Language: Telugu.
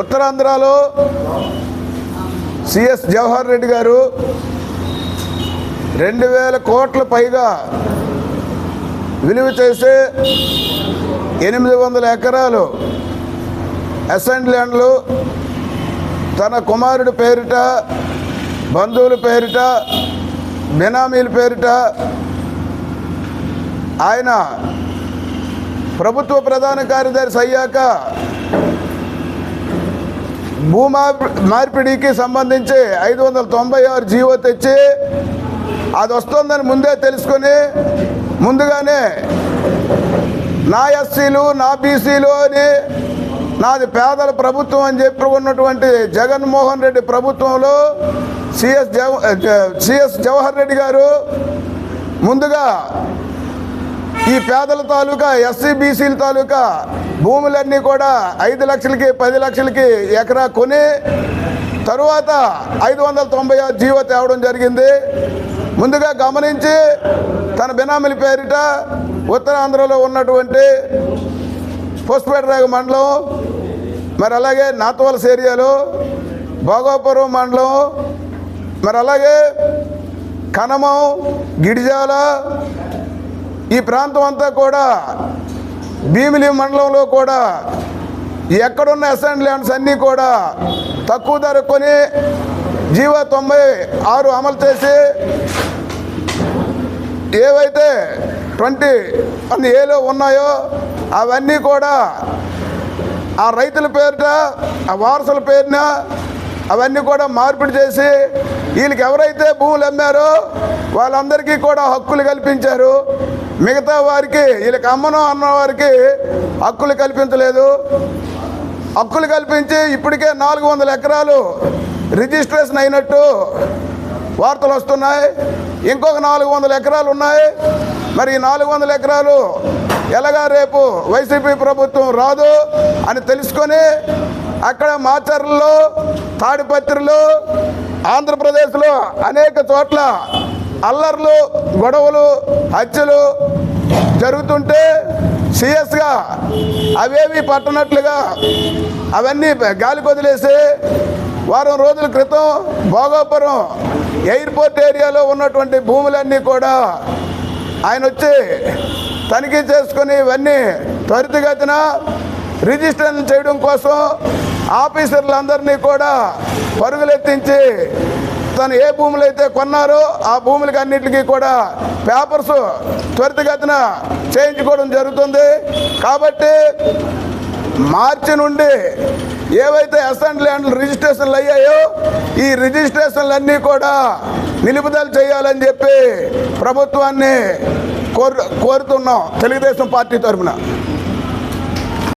ఉత్తరాంధ్రలో సిఎస్ జవహర్ రెడ్డి గారు రెండు వేల కోట్ల పైగా విలువ చేసే ఎనిమిది వందల ఎకరాలు అసెంట్ ల్యాండ్లు తన కుమారుడి పేరిట బంధువుల పేరిట బినామీల పేరిట ఆయన ప్రభుత్వ ప్రధాన కార్యదర్శి అయ్యాక భూమా మార్పిడికి సంబంధించి ఐదు వందల తొంభై ఆరు జీవో తెచ్చి అది వస్తుందని ముందే తెలుసుకొని ముందుగానే నా ఎస్సీలు నా బీసీలు అని నాది పేదల ప్రభుత్వం అని చెప్పి ఉన్నటువంటి జగన్మోహన్ రెడ్డి ప్రభుత్వంలో సిఎస్ జవ సిఎస్ జవహర్ రెడ్డి గారు ముందుగా ఈ పేదల తాలూకా ఎస్సీ బీసీల తాలూకా భూములన్నీ కూడా ఐదు లక్షలకి పది లక్షలకి ఎకరా కొని తరువాత ఐదు వందల తొంభై ఆరు జీవో తేవడం జరిగింది. ముందుగా గమనించి తన బినామీల పేరిట ఉత్తరాంధ్రలో ఉన్నటువంటి పుష్పేటరాగ మండలం మరి అలాగే నాతవలస ఏరియాలో భోగాపురం మండలం మరి అలాగే కనమం గిడిజాల ఈ ప్రాంతం అంతా కూడా భీమిలి మండలంలో కూడా ఎక్కడున్న అసెంట్ ల్యాండ్స్ అన్నీ కూడా తక్కువ ధర కొని జీవో తొంభై ఆరు అమలు చేసి ఏవైతే ట్వంటీ వన్ ఏలో ఉన్నాయో అవన్నీ కూడా ఆ రైతుల పేరిట ఆ వారసుల పేరున అవన్నీ కూడా మార్పిడి చేసి వీళ్ళకి ఎవరైతే భూములు అమ్మారో వాళ్ళందరికీ కూడా హక్కులు కల్పించారు. మిగతా వారికి వీళ్ళకి అమ్మను అన్న వారికి హక్కులు కల్పించలేదు. హక్కులు కల్పించి ఇప్పటికే నాలుగు వందల ఎకరాలు రిజిస్ట్రేషన్ అయినట్టు వార్తలు వస్తున్నాయి. ఇంకొక నాలుగు వందల ఎకరాలు ఉన్నాయి. మరి ఈ నాలుగు వందల ఎకరాలు ఎలాగా రేపు వైసీపీ ప్రభుత్వం రాదు అని తెలుసుకొని అక్కడ మాచర్లలో తాడిపత్రిలో ఆంధ్రప్రదేశ్లో అనేక చోట్ల అల్లర్లు గొడవలు హత్యలు జరుగుతుంటే సీరియస్గా అవేవి పట్టనట్లుగా అవన్నీ గాలి వదిలేసి వారం రోజుల క్రితం భోగాపురం ఎయిర్పోర్ట్ ఏరియాలో ఉన్నటువంటి భూములన్నీ కూడా ఆయన వచ్చి తనిఖీ చేసుకుని ఇవన్నీ త్వరితగతిన రిజిస్ట్రేషన్ చేయడం కోసం ఆఫీసర్లందరినీ కూడా పరుగులెత్తించి తను ఏ భూములు అయితే కొన్నారో ఆ భూములకి అన్నిటికీ కూడా పేపర్స్ త్వరితగతిన చేయించుకోవడం జరుగుతుంది. కాబట్టి మార్చి నుండి ఏవైతే అసెంట్ ల్యాండ్లు రిజిస్ట్రేషన్లు అయ్యాయో ఈ రిజిస్ట్రేషన్లు అన్నీ కూడా నిలుపుదల చేయాలని చెప్పి ప్రభుత్వాన్ని కోరు కోరుతున్నాం. తెలుగుదేశం పార్టీ తరఫున.